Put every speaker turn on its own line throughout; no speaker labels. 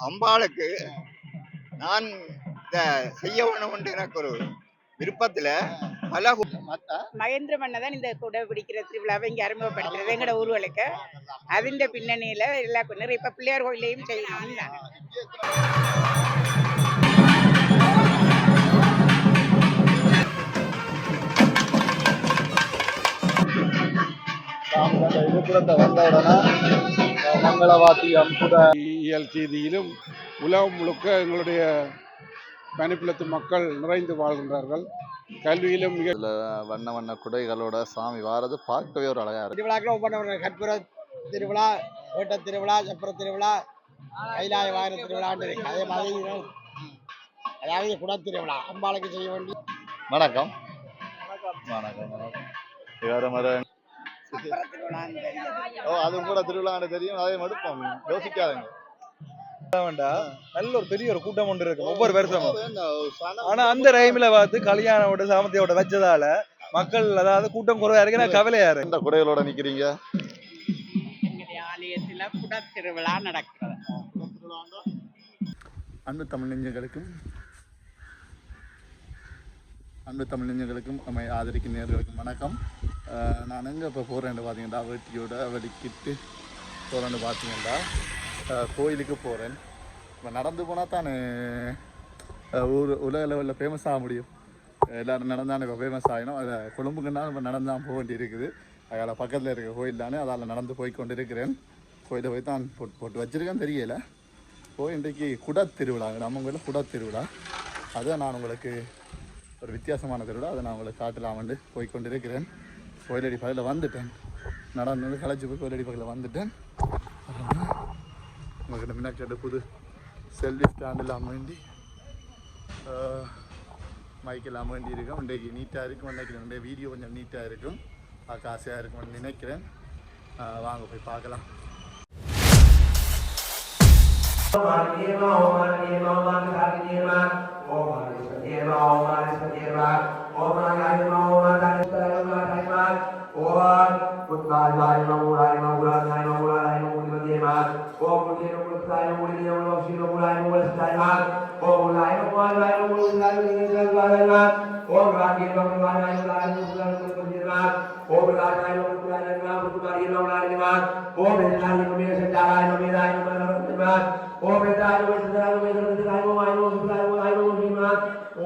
அம்பாளுக்கு நான் இந்த செய்ய வேணும் எனக்கு ஒரு விருப்பத்துல பல
மகேந்திர மன்னதான் இந்த குடை பிடிக்கிற திருவிழாவை இங்க அறிமுகப்படுத்துறது எங்கட ஊர்களுக்கு
அதிண்ட
பின்னணியில எல்லா நிறைய இப்ப பிள்ளையார் கோயிலையும் செய்யணும்
இதுக்குள்ள மங்களவாதி அம்புத
இயல் உலகம் முழுக்க எங்களுடைய பனிப்புலத்து மக்கள் நிறைந்து வாழ்கின்றார்கள். கல்வியிலும் மிக
வண்ண வண்ண குடைகளோட சாமி வாரது பார்க்கவே ஒரு அழகா இருக்கு.
திருவிழாக்கள் பண்ண கற்புர திருவிழா வேட்ட திருவிழா சப்பர திருவிழா கைலாய வாகன திருவிழான்னு இருக்கு. அதே மாதிரி அதாவது குடத்திருவிழா அம்பாளுக்கு செய்ய வேண்டிய
வணக்கம். வணக்கம் வணக்கம். வேறு மாதிரி ஓ அதுவும் கூட திருவிழான்னு தெரியும். அதே மடுப்போம் யோசிக்காதங்க.
வேண்டாம் நல்ல ஒரு பெரிய ஒரு கூட்டம் ஒன்று இருக்கு. ஒவ்வொரு வருஷமும்.
ஆனா அந்த டைம்ல
பார்த்து கல்யாணம் விட சாமத்தியோட வச்சதால மக்கள் அதாவது கூட்டம் குறைவா இருக்குன்னா கவலையா இருக்கு.
இந்த குடைகளோட நிக்கிறீங்க?
ஆலயத்துல குட திருவிழா நடக்கிறது.
அன்பு தமிழ் நெஞ்சங்களுக்கும் அன்பு தமிழர்களுக்கும் நம்மை ஆதரிக்கும் நேர்களுக்கும் வணக்கம். நான் எங்கே இப்போ போகிறேன்னு பார்த்தீங்கன்னா வெட்டியோட வெடிக்கிட்டு போகிறேன்னு பார்த்தீங்கன்னா கோயிலுக்கு போகிறேன் இப்போ நடந்து போனால் தானே ஊர் உலக லெவலில் ஃபேமஸ் ஆக முடியும். எல்லோரும் நடந்தானே இப்போ ஃபேமஸ் ஆகினோம் அதில் கொழும்புக்குன்னா இப்போ நடந்தான் போக வேண்டியிருக்குது. அதில் பக்கத்தில் இருக்க கோயில் தானே அதால் நடந்து போய் கொண்டு இருக்கிறேன் கோயிலை போய் தான் போட்டு போட்டு வச்சுருக்கேன் தெரியலை. போய் இன்றைக்கு குடத் திருவிழா நம்ம கோயிலில் குடத் திருவிழா அதை நான் உங்களுக்கு ஒரு வித்தியாசமானதோட அதை நான் உங்களை காட்டலாமண்டு போய் கொண்டிருக்கிறேன். கோயிலடி பக்கத்தில் வந்துட்டேன். நடந்து கலைச்சி போய் கோயிலடி பக்கத்தில் வந்துட்டேன். உங்களுக்கு முன்னாடி கேட்ட புது செல்வி ஸ்டாண்டில் அமேண்டி மைக்கில் அமேண்டி இருக்கும் இன்றைக்கு நீட்டாக இருக்கும் நினைக்கிறேன். இன்றைய வீடியோ கொஞ்சம் நீட்டாக இருக்கும். பார்க்க ஆசையாக இருக்கும்னு நினைக்கிறேன். வாங்க போய் பார்க்கலாம்.
नियम ओम नियम ओम नियम ओम नियम ओम नियम ओम नियम ओम ओम उत्पादाय ममूलाय ममूलाधाय ममूलाधाय ममूलिमध्यम ओम मुदेन मुलस्थाय मुलियम लोषि ममूलाय मुलस्थाय ओम लाय ममूलाय मुलस्थाय मुलियम ओम रागे ममूलाय मुलाय मुलस्थाय मुलियम ओम लाय ममूलाय मुलाय मुलस्थाय मुलियम ओम हेलाय ममेश जालाय ममेदाय ममेदाय ومن تعالى من تعالى من تعالى من تعالى وعين ومن تعالى وعين ومن فيما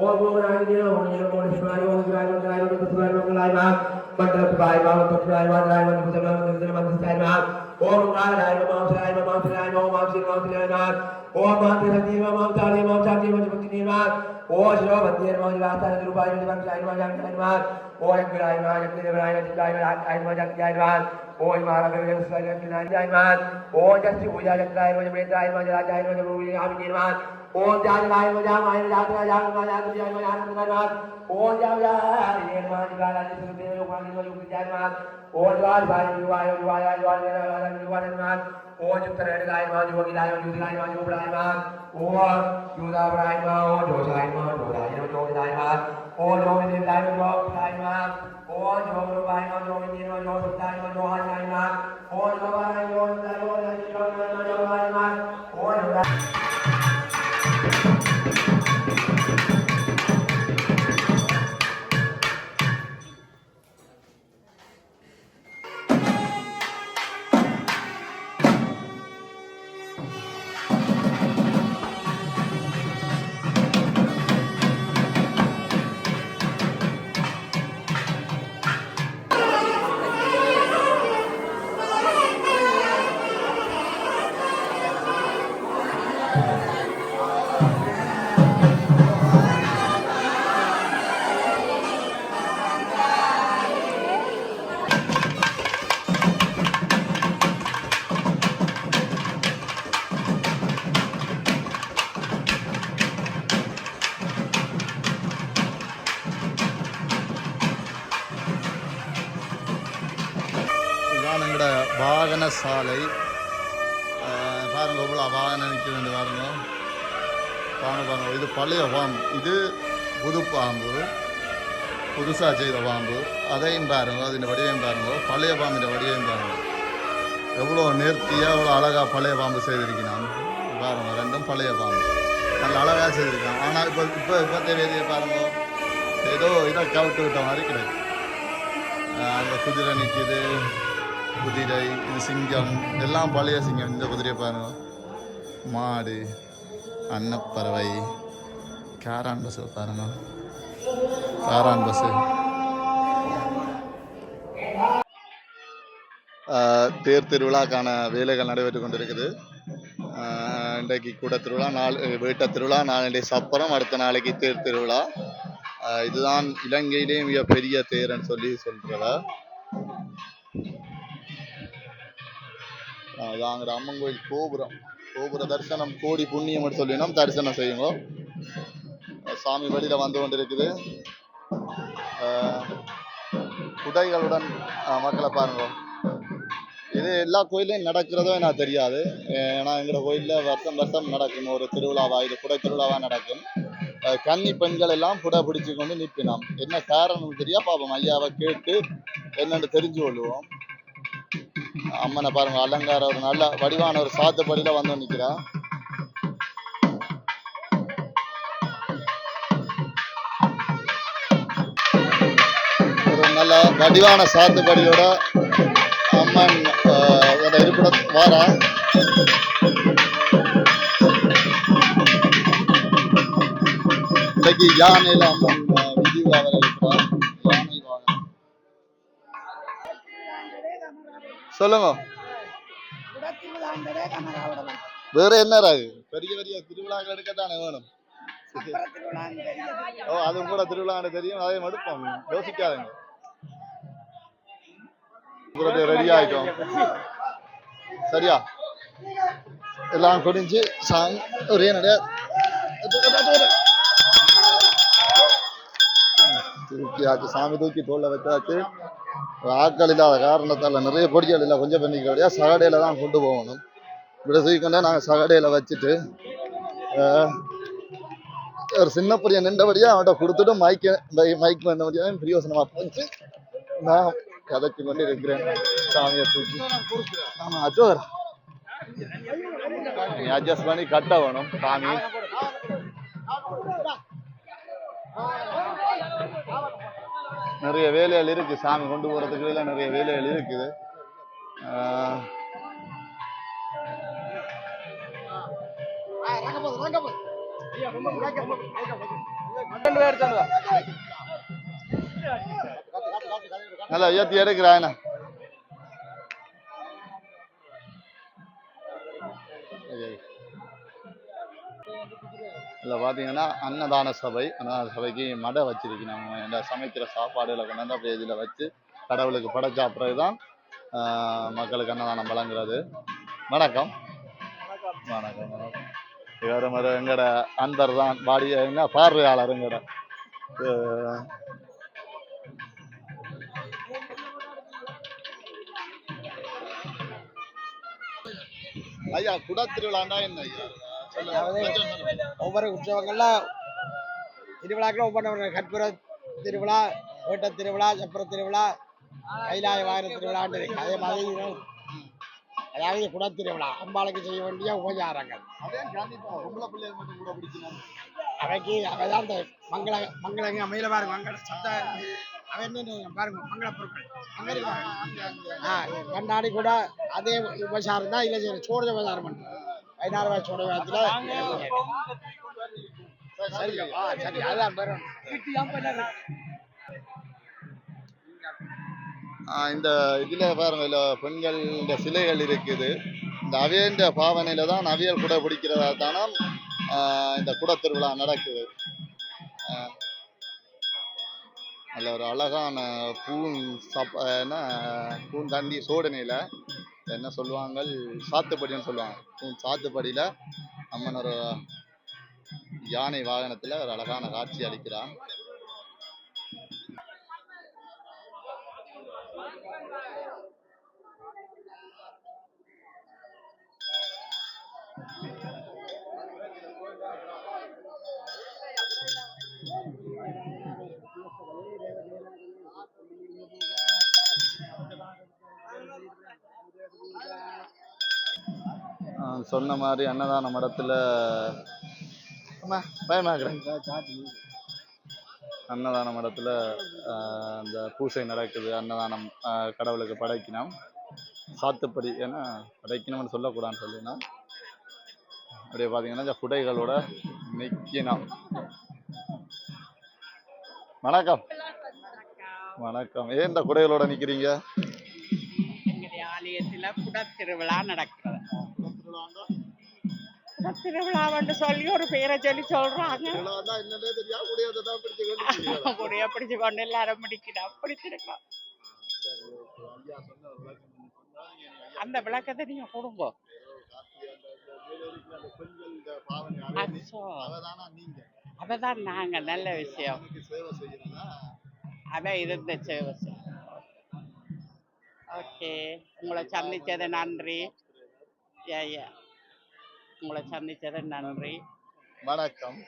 ومن عين دين ومن عين ومن شمال ومن تعالى من تعالى من تعالى من تعالى من تعالى من تعالى من تعالى من تعالى من تعالى من تعالى ومن قال لا إله إلا الله وما في العلم وما في العلم وما في العلم وما في العلم وما في العلم وما في العلم وما في العلم ओम शिव मंदिर मोज वाता रूपाय दिवं जाय मा जाय जाय मा ओम विराय मा जय विराय जय जाय मा जाय मा जाय जाय मा ओम मारा गवे स्वाय जाय जाय मा ओम जस्ति पूजा जय जाय मा जय जाय मा जाय जाय मा ओम आम निर्माण ओम जाय जाय मा जाय मा जाय जाय मा जाय जाय मा जाय जाय मा ओम जाय जाय ये मा जाय जाय सुन दे योग मा योग जाय मा ओम जाय जाय युवा युवा युवा युवा युवा युवा โอ้จุตระเดลายมาโยกิลายมาโยกิลายมาโยปลายมาโอ้ยูดาปลายมาโอ้โยชายมาโยดายมาโยกิลายมาโอ้โยกิเดลายมาโยปลายมาโอ้โยปลายมาโยกิเดลายมาโยสุดายมาโยหายมาโอโยปลายโยดายโยดาย
சாலை. பாருங்கள் எவ்வளோ வாகனம் நிற்கிறது பாருங்க பாருங்க பாருங்க இது பழைய பாம்பு இது புது பாம்பு புதுசாக செய்த பாம்பு அதையும் பாருங்க அதன் வடிவையும் பாருங்க. பழைய பாம்பின் வடிவையும் பாருங்க. எவ்வளோ நேர்த்தியாக எவ்வளோ அழகாக பழைய பாம்பு செய்திருக்கிறான். பாருங்க ரெண்டும் பழைய பாம்பு நல்ல அழகாக செய்திருக்கான். ஆனால் இப்போ இப்போ இப்போ தேவையை பாருங்க. ஏதோ இதை கவிட்டு விட்ட மாதிரி கிடையாது அந்த குதிரை நிற்கிது குதிரை இது சிங்கம் எல்லாம் பழைய சிங்கம். இந்த குதிரையை பாருங்க. மாடு அன்னப்பறவை காரான் பஸ் பாருங்க. காரான் பஸ்ஸு தேர் திருவிழாக்கான வேலைகள் நடைபெற்று கொண்டிருக்குது. இன்றைக்கு கூட திருவிழா நாலு வேட்ட திருவிழா நாளை சப்பரம் அடுத்த நாளைக்கு தேர் திருவிழா. இதுதான் இலங்கையிலேயே மிக பெரிய தேர்ன்னு சொல்லி சொல்றதா. இதான் அம்மன் கோயில் கோபுரம். கோபுர தரிசனம் கோடி புண்ணியம் சொல்லினோம் தரிசனம் செய்யுங்க. சாமி வழியில் வந்து கொண்டிருக்குது. குடைகளுடன் மக்களை பாருங்க. இது எல்லா கோயிலையும் நடக்கிறதோ எனக்கு தெரியாது. ஏன்னா எங்களோட கோயிலில் வருஷம் வருஷம் நடக்கும். ஒரு திருவிழாவா இது குடை திருவிழாவாக நடக்கும். கன்னி பெண்கள் எல்லாம் குடை பிடிச்சு கொண்டு நிற்பினோம் என்ன காரணம் தெரியா? பாப்போம் ஐயாவை கேட்டு என்னென்று தெரிஞ்சு கொள்வோம் அம்மனை பாருங்க அலங்கார ஒரு நல்ல வடிவான ஒரு சாத்துப்படியில வந்து நிக்கிறா. ஒரு நல்ல வடிவான சாத்துப்படியோட அம்மன் ஆஹ், இருப்பிட வார. இன்னைக்கு யானையில அம்மன் ஆஹ், அவர்கள். சொல்லுங்க. வேற என்ன ராகு? பெரிய பெரிய திருவிழாக்கள் எடுக்கத்தானே வேணும்? ஓ அதுவும் கூட திருவிழான்னு தெரியும். அதையும் எடுப்போம் யோசிக்காதீங்க. ரெடி ஆயிட்டோம். சரியா? எல்லாம் குடிஞ்சு சாங் ஒரே நடைய தூக்கியாச்சு சாமி தூக்கி தோல்ல வச்சாச்சு. ஆட்கள் இல்லாத காரணத்தால் நிறைய பொடிகள் இல்லை கொஞ்சம் பண்ணிக்கிறபடியா சகடையில தான் கொண்டு போகணும். இப்படி சீக்கிரம் நாங்கள் சகடையில வச்சுட்டு ஒரு சின்ன பையன் நின்றபடியாக அவன்கிட்ட கொடுத்துட்டு மைக்க மைக் பண்ணபடியா பிரியோசனமாக போச்சு. நான் கதைச்சு கொண்டு இருக்கிறேன். சாமியை தூக்கி. ஆமாம் அது நீ அட்ஜஸ்ட் பண்ணி கட்ட வேணும் சாமி. நிறைய வேலைகள் இருக்கு. சாமி கொண்டு போறதுக்கு எல்லாம் நிறைய வேலைகள் இருக்குது. நல்லா ஏத்தி என்ன? இதில் பார்த்தீங்கன்னா அன்னதான சபை அன்னதான சபைக்கு மடை வச்சிருக்கணும். இந்த சமைக்கிற சாப்பாடுகளை கொண்டாந்து அப்படியே இதில் வச்சு கடவுளுக்கு படைச்ச பிறகு தான் மக்களுக்கு அன்னதானம் வழங்குறது. வணக்கம். வணக்கம் வணக்கம். வேறு மாதிரி எங்கட அன்பர் தான். பாடி பார்வையாளர் எங்கட. ஐயா குட திருவிழாண்டா என்ன ஐயா? அதாவது
ஒவ்வொரு உற்சவங்கள்ல திருவிழாக்கள் ஒவ்வொரு கற்பூர திருவிழா வேட்ட திருவிழா சப்பர திருவிழா கைலாய வாகன திருவிழான்னு இருக்கு. அதே மாதிரி அதாவது குடத்திருவிழா அம்பாளுக்கு செய்ய வேண்டிய உபச்சாரங்கள். அவைக்கு அவைதான் இந்த மங்கள மங்களங்க அமையில பாருங்க மங்கள சத்த அவை என்ன பாருங்க மங்கள பொருட்கள்.
ஆ
கண்ணாடி கூட அதே உபசாரம் தான் இல்லை செய்யணும் சோழ உபசாரம் பண்ணுறோம் பதினாறு
சரி ஆ
சரி அதான் வரும்
ஆஹ் இந்த இதுல பாருங்க இதுல பெண்கள் இந்த சிலைகள் இருக்குது. இந்த அவியன்ற பாவனையில தான் அவியல் குடை பிடிக்கிறதா தானே இந்த குட திருவிழா நடக்குது. ஆஹ் அதுல ஒரு அழகான பூன் சப் என்ன பூன் தண்டி சோடனையில என்ன சொல்லுவாங்க சாத்துப்படின்னு சொல்லுவாங்க. சாத்துப்படியில் சாத்துப்படியில யானை வாகனத்துல ஒரு அழகான காட்சி அளிக்கிறான். சொன்ன மாதிரி அன்னதான மடத்துல பயமாக்குறேன் அன்னதான மடத்துல ஆஹ், அந்த பூசை நடக்குது. அன்னதானம் கடவுளுக்கு படைக்கணும். சாத்துப்படி ஏன்னா படைக்கணும்னு சொல்லக்கூடாதுன்னு சொல்லினா அப்படியே பார்த்தீங்கன்னா இந்த குடைகளோட நிற்கணும் வணக்கம். வணக்கம். ஏன் இந்த குடைகளோட நிக்கிறீங்க?
எங்களுடைய குடத்திருவிழா நடக்கிறது. குடத்திருவிழான்னு சொல்லி ஒரு பேரை சொல்லி சொல்றாங்க
கூடைய
பிடிச்சு கொண்டு எல்லாரும் பிடிக்கிறோம் பிடிச்சிருக்கோம்
அந்த விளக்கத்தை
நீங்க கொடுங்க. அததான் நாங்க நல்ல விஷயம். அதான் இருந்த சேவை ஓகே. உங்களை சந்திச்சது நன்றி. யா யா. உங்களை சந்திச்சது நன்றி.
வணக்கம்.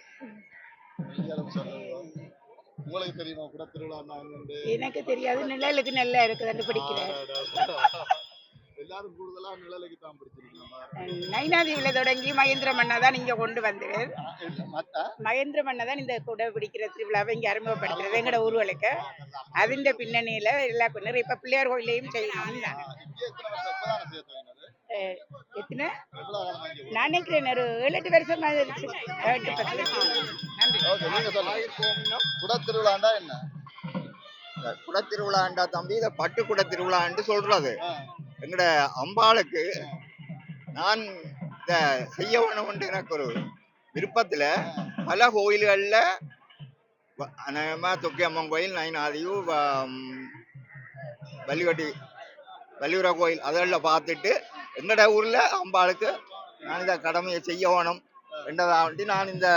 உங்களுக்கு தெரியுமா கூட திருவிழா
எனக்கு தெரியாது. நிழலுக்கு நல்லா இருக்குதுன்னு பிடிக்கிறேன்.
எல்லாரும் கூடுதலா நிழலுக்கு தான் பிடிச்சிருக்கீங்க
நைனாதீவுல தொடங்கி மகேந்திர மன்னா தான் இங்க கொண்டு வந்தது
மத்த?
மகேந்திர மன்னா தான் இந்த குடை பிடிக்கிற திருவிழாவை இங்க அறிமுகப்படுத்துறது எங்கட ஊர்களுக்கு
அதிന്റെ
பின்னணியில எல்லா நிறைய இப்ப பிள்ளையார் கோயிலையும் செய்யணும் எத்தனை?
நான் நினைக்கிறேன்
ஒரு ஏழு எட்டு வருஷம் என்ன?
தம்பி இதை பட்டு குட திருவிழான்னு சொல்றது எங்கட அம்பாளுக்கு நான் இத செய்ய வேணும்னு எனக்கு ஒரு விருப்பத்துல பல கோயில்கள்ல அநேகமா தொக்கி அம்மன் கோயில் நைனாதிவு வள்ளிவட்டி வள்ளியூரா கோயில் அதெல்லாம் பார்த்துட்டு எங்கட ஊர்ல? அம்பாளுக்கு. நான் இந்த கடமையை செய்ய வேணும் ரெண்டதாண்டி நான் இந்த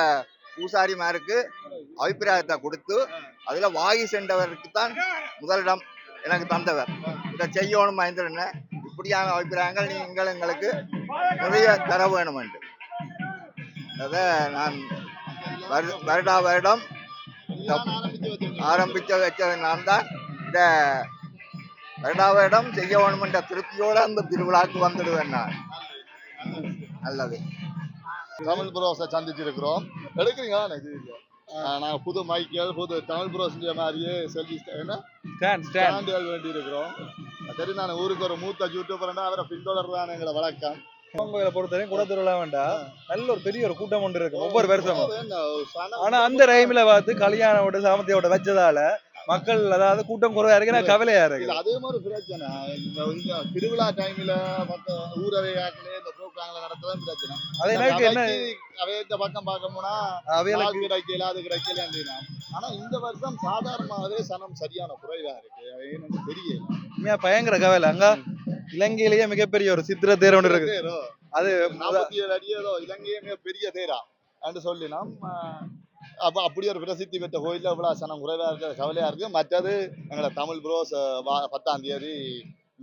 பூசாரிமாருக்கு அபிப்பிராயத்தை கொடுத்து அதுல வாகி சென்றவருக்கு தான் முதலிடம் எனக்கு தந்தவர். இதை செய்யணும் மகேந்திரன் இப்படியான அபிப்பிராயங்கள் நீங்கள் எங்களுக்கு நிறைய தர வேணும் என்று அதை நான்
வருட- வருடா
வருடம்
ஆரம்பித்து ஆரம்பிச்ச
வச்சது நான் தான் இந்த வருடா வருடம் செய்ய வேணும் என்ற திருப்தியோட அந்த திருவிழாக்கு வந்துடுவேன் நான். நல்லது.
தமிழ் ப்ரோஸை சந்திச்சிருக்கிறோம். எடுக்கிறீங்களா? இது இல்ல.
ஆஹ்
நாங்க புது மைக்கேல் புது தமிழ் ப்ரோஸ் மாதிரியே செல்ஃபி என்ன?
ஸ்டாண்ட் ஸ்டாண்ட் ஸ்டாண்டுகள்
வேண்டி இருக்கிறோம் சரி நான் ஊருக்கு ஒரு மூத்த யூடியூபர்னா அவரை பின்தொடர்றான் எங்களை வழக்கம்.
கோயிலை பொறுத்தவரைக்கும் கூட திருவிழா வேண்டாம். நல்ல ஒரு பெரிய ஒரு கூட்டம் ஒன்று இருக்கு ஒவ்வொரு வருஷமும்.
ஆனா அந்த டைம்ல
பார்த்து கல்யாணோட சாமத்தியோட வச்சதால மக்கள் அதாவது கூட்டம் குறைவா இருக்கு எனக்கு கவலையா இருக்கு.
அதே மாதிரி பிரச்சனை. இந்த திருவிழா டைம்ல மத்த ஊரவை ஆக்கலே இந்த ப்ரோக்ராம்ல நடத்ததான் பிரச்சனை. அது எனக்கு என்ன? அவை இந்த பக்கம் பார்க்க போனா
அவைகளுக்கு ஆள்
கிடைக்கல அது கிடைக்கல அப்படின்னா ஆனா இந்த வருஷம் சாதாரணமாகவே சனம் சரியான குறைவா இருக்கு. என்னன்னு தெரியல.
பயங்கர கவலை. அங்க இலங்கையிலேயே மிகப்பெரிய ஒரு சித்திர தேர் ஒன்று இருக்கு
தேரோ,
அது நாற்பத்தி
ஏழு அடியதோ இலங்கையே மிக பெரிய தேரா? என்று சொல்லி நாம் அப்ப அப்படி ஒரு பிரசித்தி பெற்ற கோயில்ல இவ்வளவு சனம் குறைவா இருக்க கவலையா இருக்கு. மற்றது எங்களை தமிழ் ப்ரோஸ் பத்தாம் தேதி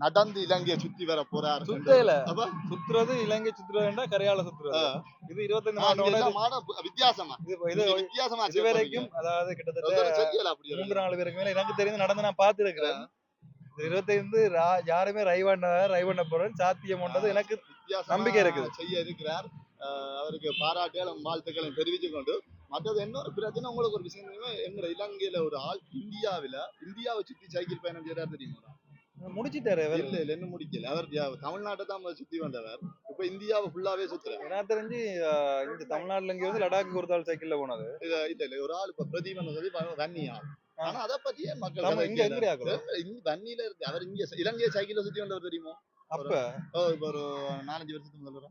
நடந்து இலங்கையை சுத்தி வர போறாரு. சுத்தையில அப்ப?
சுத்துறது இலங்கை சுத்துறதுண்டா கரையால சுத்துறது. இது இருபத்தஞ்சு
வித்தியாசமா.
இது
வித்தியாசமா இது வரைக்கும்
அதாவது கிட்டத்தட்ட
மூன்று
நாலு பேருக்கு மேல எனக்கு தெரிந்து நடந்து நான் பார்த்திருக்கிறேன். இருபத்தைந்து யாருமே ரை பண்ண ரை பண்ண போறேன் சாத்தியம் பண்ணது எனக்கு
நம்பிக்கை இருக்குது. செய்ய இருக்கிறார். அவருக்கு பாராட்டுகளும் வாழ்த்துக்களும் தெரிவித்து கொண்டு மற்றது இன்னொரு பிரச்சனை உங்களுக்கு ஒரு விஷயம் தெரியுமா? எங்க இலங்கையில ஒரு ஆள் இந்தியாவில இந்தியாவை சுத்தி சைக்கிள் பயணம் செய்யறாரு தெரியுமா?
முடிச்சிட்டாரு இல்ல
இல்ல இன்னும் முடிக்கல. அவர் தமிழ்நாட்டை தான் சுத்தி வந்தவர். இப்ப இந்தியாவை ஃபுல்லாவே சுத்துறாரு.
எனக்கு தெரிஞ்சு இந்த தமிழ்நாட்டுல இங்க வந்து லடாக்கு ஒரு தாள் சைக்கிள்ல போனது
இல்ல இல்ல ஒரு ஆள் இப்ப பிரதீபன் சொல்லி வன்னி ஆள்.
ஆனா
அதை பத்தியே மக்கள். எங்கடி இங்க வன்னியில இருக்கு. அவர் இங்க இலங்கையை சைக்கிள்ல சுத்தி வந்தவர் தெரியுமா?
அப்ப?
இப்ப ஒரு நாலஞ்சு வருஷத்துக்கு முதல்ல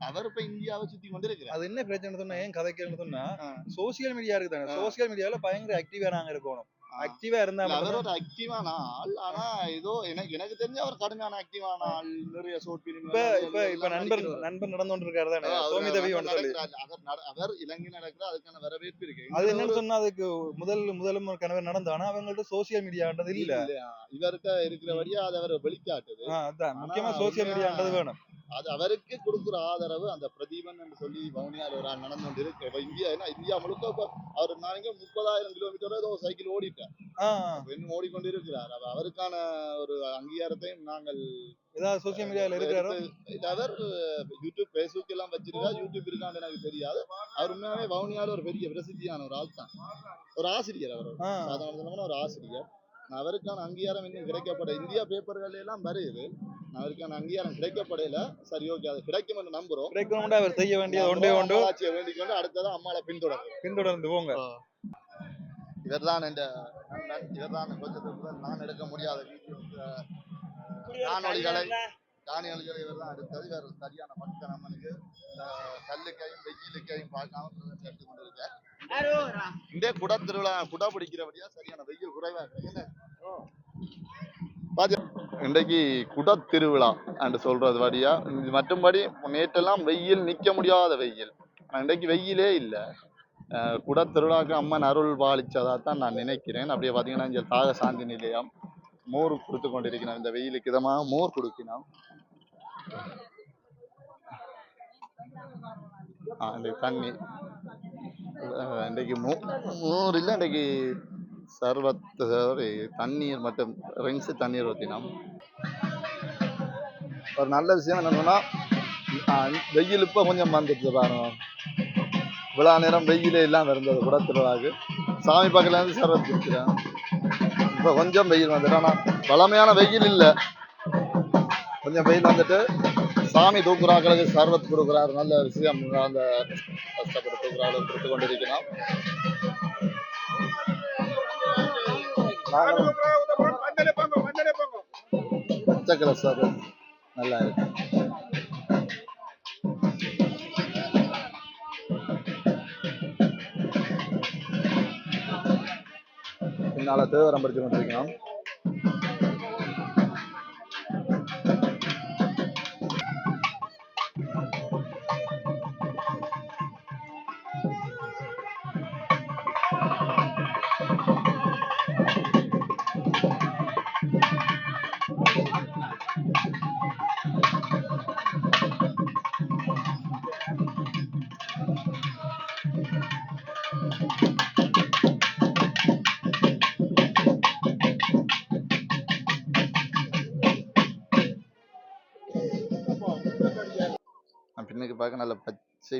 அவர் இப்ப இந்தியாவை சுத்தி கொண்டிருக்கிறார்
அது என்ன பிரச்சனை சொன்னா ஏன் கதைக்கிறேன்னு சொன்னா
ஆ.
சோசியல் மீடியா இருக்கு தானே ஆ. சோசியல் மீடியால பயங்கர ஆக்டிவா நாங்க இருக்கணும்.
ஆக்டிவா
இருந்தா ஒரு
ஆக்டிவான ஆள். ஆனா ஏதோ எனக்கு எனக்கு தெரிஞ்சு அவர் கடுமையான ஆக்டிவான ஆள். நிறைய ஷோட் பிலிம் இப்ப இப்ப இப்ப நண்பர்
நண்பர் நடந்து கொண்டு இருக்காரு தானே சோமி தேவி
அவர் இலங்கை நடக்கிற அதுக்கான வரவேற்பு இருக்கு. அது என்னன்னு
சொன்னா அதுக்கு முதல் முதலும் கணவர் நடந்தானா அவங்கள்ட்ட சோசியல் மீடியான்றது இல்ல.
இவர்கிட்ட இருக்கிறபடியா அதை அவர் வெளிக்காட்டுது.
அதான். முக்கியமா சோசியல் மீடியான்றது வேணும்.
அது அவருக்கு கொடுக்குற ஆதரவு அந்த பிரதீபன் என்று சொல்லி வவுனியார் ஒரு நடந்து கொண்டு இருக்கு இப்ப இந்தியா ஏன்னா இந்தியா முழுக்க இப்ப அவர் நாளைக்கு முப்பதாயிரம் கிலோமீட்டர் ஏதோ சைக்கிள் ஓடிட்டார். இன்னும் ஓடிக்கொண்டு இருக்கிறார் அப்ப அவருக்கான ஒரு அங்கீகாரத்தையும் நாங்கள்
ஏதாவது சோசியல் மீடியால இருக்கிறாரோ?
அவர் யூடியூப் ஃபேஸ்புக் எல்லாம் வச்சிருக்காரு. யூடியூப் இருக்கான்னு எனக்கு தெரியாது. அவர் உண்மையாவே வவுனியால ஒரு பெரிய பிரசித்தியான ஒரு ஆள் தான் ஒரு ஆசிரியர் அவர். சாதாரண ஒரு ஆசிரியர். அவருக்கான அங்கீகாரம் இன்னும் கிடைக்கப்பட இந்தியா பேப்பர்கள் எல்லாம் வருது அவருக்கான அங்கீகாரம் கிடைக்கப்படையில சரி ஓகே அது கிடைக்கும் என்று நம்புறோம்.
கிடைக்கணும்னா அவர் செய்ய வேண்டியது ஒன்றே ஒன்று.
அம்மாளாச்சியை வேண்டிக் கொண்டு அடுத்தது அம்மாளை பின்தொடரும்
பின்தொடர்ந்து போங்க.
இவர்தான் இந்த நண்பன் இவர்தான் கொஞ்சத்துக்கு நான் எடுக்க முடியாத வீடியோ காணொளிகளை காணொளிகளை இவர்தான் எடுத்தது. இவர் சரியான பக்த நம்மனுக்கு இந்த கல்லுக்கையும் வெயிலுக்கையும் பார்க்காம எடுத்து கொண்டிருக்கார் இந்த குட திருவிழா குடா பிடிக்கிறபடியா சரியான வெயில் குறைவா இருக்கு. இன்றைக்கு குட திருவிழா என்று சொல்றது வழியா. இது மற்றும்படி நேற்றெல்லாம் வெயில் நிக்க முடியாத வெயில். ஆனா இன்றைக்கு வெயிலே இல்லை. குட திருவிழாக்கு அம்மன் அருள் பாலிச்சதா தான் நான் நினைக்கிறேன். அப்படியே பார்த்தீங்கன்னா இங்கே தாக சாந்தி நிலையம் மோர் கொடுத்து கொண்டிருக்கிறோம் இந்த வெயிலுக்கு இதமாக மோர் கொடுக்கணும் ஆ இன்றைக்கு தண்ணி. இன்றைக்கு மூ நூறு இல்லை இன்றைக்கு சர்வத் சாரி தண்ணீர் மற்றும் ரிங்ஸு தண்ணீர் ஊற்றினோம் ஒரு நல்ல விஷயம் என்னென்னா வெயில் இப்போ கொஞ்சம் வந்துடுச்சு பாருங்க. இவ்வளோ நேரம் வெயிலே இல்லாமல் இருந்தது கூட திருவாக்கு சாமி பக்கத்துல இருந்து சர்வத் குடிக்கிறேன். இப்போ கொஞ்சம் வெயில் வந்துட்டு ஆனால் பழமையான வெயில் இல்லை. கொஞ்சம் வெயில் வந்துட்டு சாமி தூக்குறாக்களுக்கு சர்வத் கொடுக்குறாரு. நல்ல விஷயம். அந்த கஷ்டப்பட்டு தூக்குறாக்களுக்கு கொடுத்து கொண்டிருக்கிறோம் நாங்களும் பச்சை கலர் சர்வத் நல்லா இருக்கு. பின்னால தேவரம் படிச்சு கொண்டிருக்கிறோம்.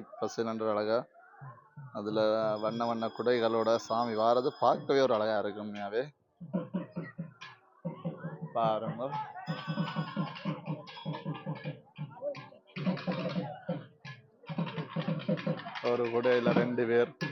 பச்சை பசுன்ற அழகா. அதுல வண்ண வண்ண குடைகளோட சாமி வாரது பார்க்கவே ஒரு அழகா இருக்கு உண்மையாவே. பாருங்க. ஒரு குடையில ரெண்டு பேர்.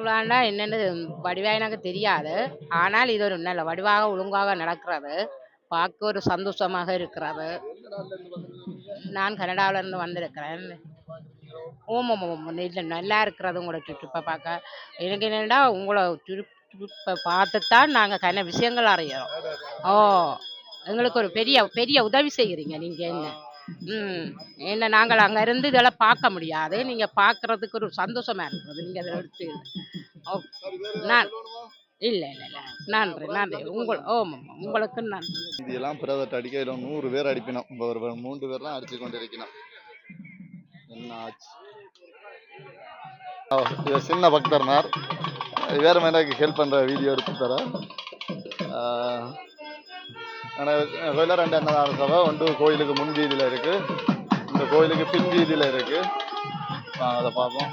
குடத்திருவிழான்னா என்னென்னு வடிவாக எனக்கு தெரியாது. ஆனால் இது ஒரு நல்ல வடிவாக ஒழுங்காக நடக்கிறது. பார்க்க ஒரு சந்தோஷமாக இருக்கிறது. நான் கனடாவிலேருந்து வந்திருக்கிறேன். ஓமம் ஓம் இல்லை நல்லா இருக்கிறது உங்களோட சுற்றுப்பை பார்க்க. எனக்கு என்னடா உங்களை சுற்றுப்பை பார்த்து தான் நாங்கள் கன விஷயங்கள் அறிகிறோம் ஓ எங்களுக்கு ஒரு பெரிய பெரிய உதவி செய்கிறீங்க. நீங்கள் என்ன? என்ன நாங்கள் அங்கே இருந்து இதெல்லாம் பார்க்க முடியாது. நீங்கள் பார்க்குறதுக்கு ஒரு சந்தோஷமா இருக்கிறது நீங்கள் அதை எடுத்து
நான்
இல்லை இல்லை இல்லை. நன்றி நன்றி. உங்கள் ஓமாம் உங்களுக்கு நன்றி.
இதெல்லாம் பிரதட் அடிக்க நூறு பேர் அடிப்பினோம். ஒரு மூன்று பேர்லாம் அடிச்சு கொண்டு இருக்கணும் என்ன ஆச்சு? ஓ, இவர் சின்ன பக்தர்னார். வேறு மாதிரி ஹெல்ப் பண்ற வீடியோ எடுத்து தரேன். கோயில ரெண்டு அன்னதான சபை ஒன்று கோயிலுக்கு முன் வீதியில் இருக்கு இந்த கோயிலுக்கு பின் வீதியில் இருக்கு. அதை பார்ப்போம்.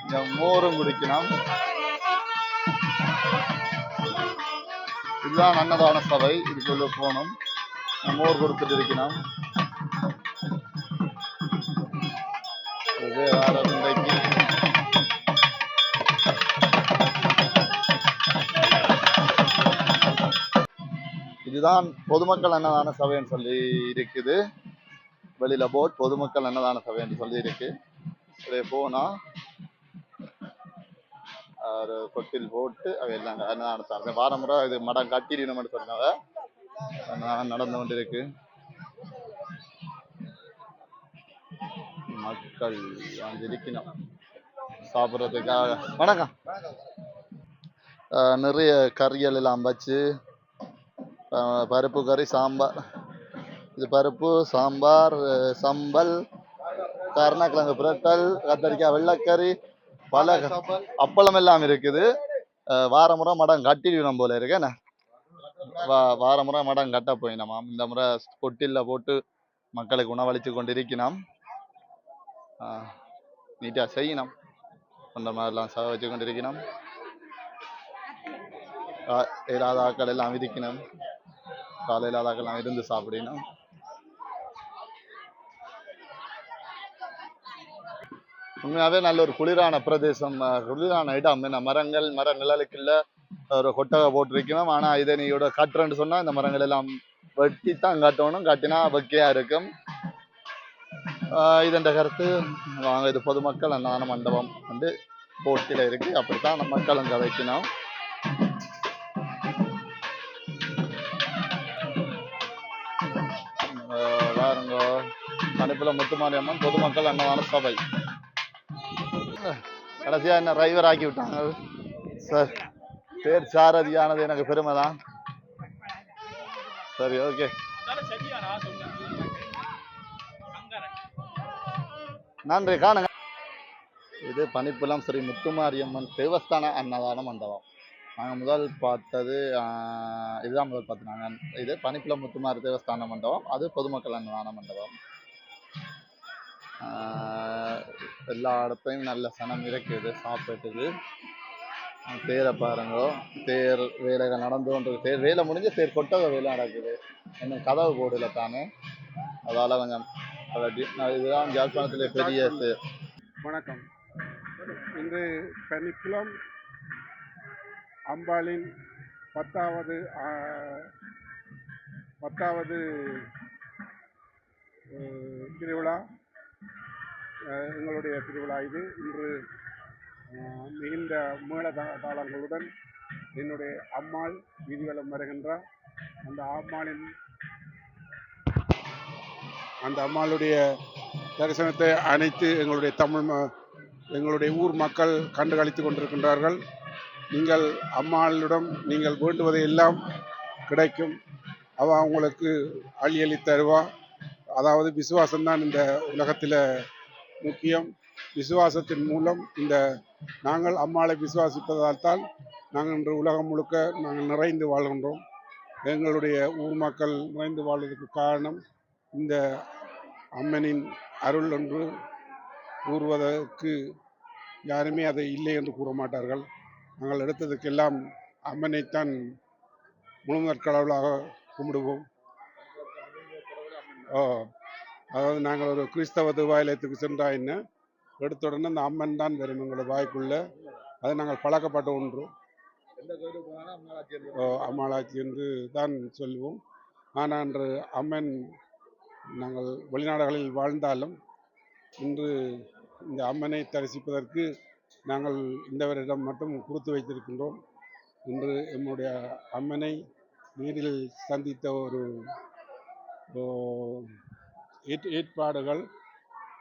இங்க மோரும் குடிக்கலாம். இதுதான் அன்னதான சபை. இதுக்குள்ள போகணும். மோர் கொடுத்துட்டு இருக்கணும் இது வேற இதுதான் பொதுமக்கள் அன்னதான சபைன்னு சொல்லி இருக்குது. வெளியில போட் பொதுமக்கள் அன்னதான சபைன்னு சொல்லி இருக்கு. அப்படியே போனா ஒரு கொட்டில் போட்டு அவை எல்லாம் அன்னதானத்தை முறை இது மடம் கட்டிடணும்னு சொன்னாங்க. நான் நடந்து கொண்டிருக்கு. மக்கள் வந்திருக்கணும். சாப்பிட்றதுக்காக. வணக்கம். நிறைய கறிகள் எல்லாம் வச்சு பருப்பு கறி சாம்பார். இது பருப்பு சாம்பார் சம்பல் கருணக்கிழங்கு புரட்டல் கத்தரிக்காய் வெள்ளக்கறி பல அப்பளம் எல்லாம் இருக்குது. வார முறை மடம் கட்டிடுவோம் போல இருக்கு. வா வார முறை மடம் கட்ட போயினோமாம் இந்த முறை கொட்டில்ல போட்டு மக்களுக்கு உணவளித்து கொண்டிருக்கணும் நீட்டாக செய்யணும் அந்த மாதிரிலாம் ச வச்சு கொண்டிருக்கணும் கா- இல்லாத ஆக்கள் எல்லாம் விதிக்கணும் காலையில் இல்லாத இருந்து சாப்பிடணும். உண்மையாகவே நல்ல ஒரு குளிரான பிரதேசம் குளிரான இடம். என்ன மரங்கள் மர நிழலுக்குள்ள ஒரு கொட்டகை போட்டிருக்கணும் ஆனால் இதை நீயோட கட்டுறேன்னு சொன்னால் இந்த மரங்கள் எல்லாம் வெட்டி தான் காட்டணும். காட்டினா வக்கையாக இருக்கும். இதன் கருத்து வாங்க இது பொதுமக்கள் அன்னதான மண்டபம் வந்து போட்டியில் இருக்கு. அப்படித்தான் நம்ம மக்களும் வைக்கணும் மணிப்புல முத்துமாரியம்மன் பொதுமக்கள் அன்னதான சபை. கடைசியா என்ன டிரைவர் ஆக்கி விட்டாங்க? சார் பேர் சாரதியானது எனக்கு பெருமை தான் சரி ஓகே நன்றி காணுங்க. இது பனிப்புலம் ஸ்ரீ முத்துமாரியம்மன் தேவஸ்தான அன்னதான மண்டபம். நாங்கள் முதல் பார்த்தது ஆஹ், இதுதான் முதல் பார்த்து நாங்கள் இது பனிப்புலம் முத்துமாரி தேவஸ்தான மண்டபம் அது பொதுமக்கள் அன்னதான மண்டபம். எல்லா இடத்தையும் நல்ல சனம் இருக்குது சாப்பிட்டுது. தேரை பாருங்க தேர் வேலைகள் நடந்து கொண்டு தேர் வேலை முடிஞ்சு தேர் கொட்டக வேலை நடக்குது. இன்னும் கதவு போடல தானே? அதால கொஞ்சம் இதுதான் ஜாழ்ப்பாணத்திலே பெரிய தேர்
வணக்கம். இன்று பனிக்குளம் அம்பாளின் பத்தாவது பத்தாவது திருவிழா. எங்களுடைய திருவிழா இது. இன்று மிகுந்த மேள தா- தாளங்களுடன் என்னுடைய அம்மாள் வீதிவலம் வருகின்றார் அந்த அம்மாளின் அந்த அம்மாளுடைய தரிசனத்தை அனைத்து எங்களுடைய தமிழ் ம- எங்களுடைய ஊர் மக்கள் கண்டுகளித்து கொண்டிருக்கின்றார்கள். நீங்கள் அம்மாளிடம் நீங்கள் வேண்டுவதை எல்லாம் கிடைக்கும். அவ உங்களுக்கு அள்ளி அள்ளி தருவா. அதாவது விசுவாசம்தான் இந்த உலகத்தில் முக்கியம் விசுவாசத்தின் மூலம். இந்த நாங்கள் அம்மாளை விசுவாசிப்பதால் தான் நாங்கள் இன்று உலகம் முழுக்க நாங்கள் நிறைந்து வாழ்கின்றோம். எங்களுடைய ஊர் மக்கள் நிறைந்து வாழ்வதற்கு காரணம் இந்த அம்மனின் அருள் என்று கூறுவதற்கு யாருமே அதை இல்லை என்று கூற மாட்டார்கள். நாங்கள் எடுத்ததுக்கெல்லாம் அம்மனைத்தான் முழுமுதற் கும்பிடுவோம். ஓ அதாவது நாங்கள் ஒரு கிறிஸ்தவ தேவாலயத்துக்கு சென்றா என்ன? எடுத்த உடனே அந்த அம்மன் தான் வரும் எங்களோட வாய்க்குள்ள. அதை நாங்கள் பழக்கப்பட்ட ஒன்று.
ஓ அம்மாளாச்சி
என்று தான் சொல்லுவோம். ஆனால் அன்று அம்மன் நாங்கள் வெளிநாடுகளில் வாழ்ந்தாலும் இன்று இந்த அம்மனை தரிசிப்பதற்கு நாங்கள் இந்த வருடம் மட்டும் கொடுத்து வைத்திருக்கின்றோம். இன்று எம்முடைய அம்மனை நேரில் சந்தித்த ஒரு ஓ, ஏற்-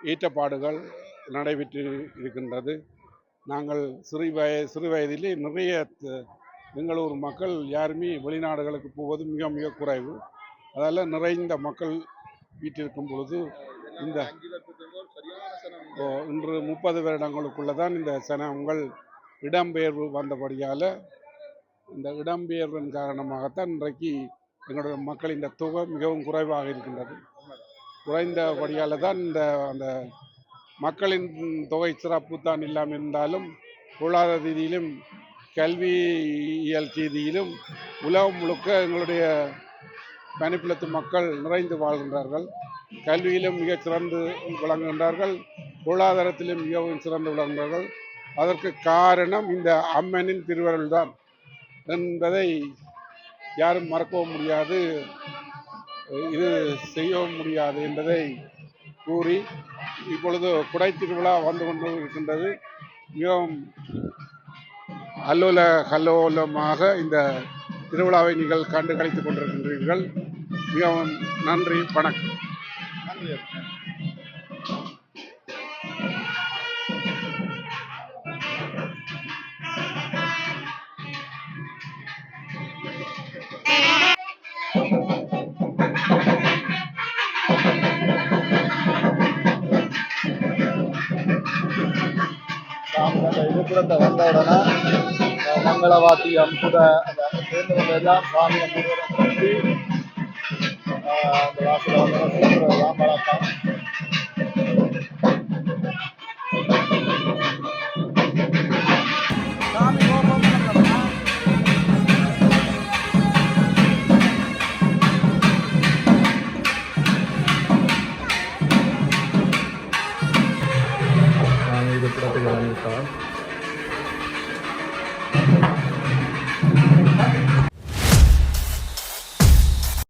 ஏற்பாடுகள் நடைபெற்று இருக்கின்றது. நாங்கள் சிறு வய சிறு வயதிலே நிறைய த- எங்களூர் மக்கள் யாருமே வெளிநாடுகளுக்கு போவது மிக மிக குறைவு. அதால் நிறைந்த மக்கள் வீட்டிருக்கும் பொழுது
இந்த
இன்று முப்பது வருடங்களுக்குள்ளே தான் இந்த சனங்கள் இடம்பெயர்வு வந்தபடியால் இந்த இடம்பெயர்வின் காரணமாகத்தான் இன்றைக்கு எங்களுடைய மக்களின் இந்த தொகை மிகவும் குறைவாக இருக்கின்றது. குறைந்தபடியால் தான் இந்த அந்த மக்களின் தொகை சிறப்பு தான் இல்லாமல் இருந்தாலும் பொருளாதார ரீதியிலும் கல்வியியல் ரீதியிலும் உலகம் முழுக்க எங்களுடைய பனிப்புலத்து மக்கள் நிறைந்து வாழ்கின்றார்கள். கல்வியிலும் மிகச் சிறந்து விளங்குகின்றார்கள். பொருளாதாரத்திலும் மிகவும் சிறந்து விளங்குகிறார்கள் அதற்கு காரணம் இந்த அம்மனின் திருவருள் தான் என்பதை யாரும் மறக்கவும் முடியாது. இது செய்யவும் முடியாது என்பதை கூறி இப்பொழுது குடை திருவிழா வந்து கொண்டு இருக்கின்றது மிகவும் அல்லோல கல்லோலமாக இந்த திருவிழாவை நீங்கள் கண்டு கழித்துக் கொண்டிருக்கின்றீர்கள். மிகவும் நன்றி வணக்கம்.
கோபுரத்தை வந்த உடனே அஹ், மங்கள அந்த சேர்ந்தவங்க எல்லாம் சாமி அந்த வாசல வந்து கூப்பிடுறதுதான்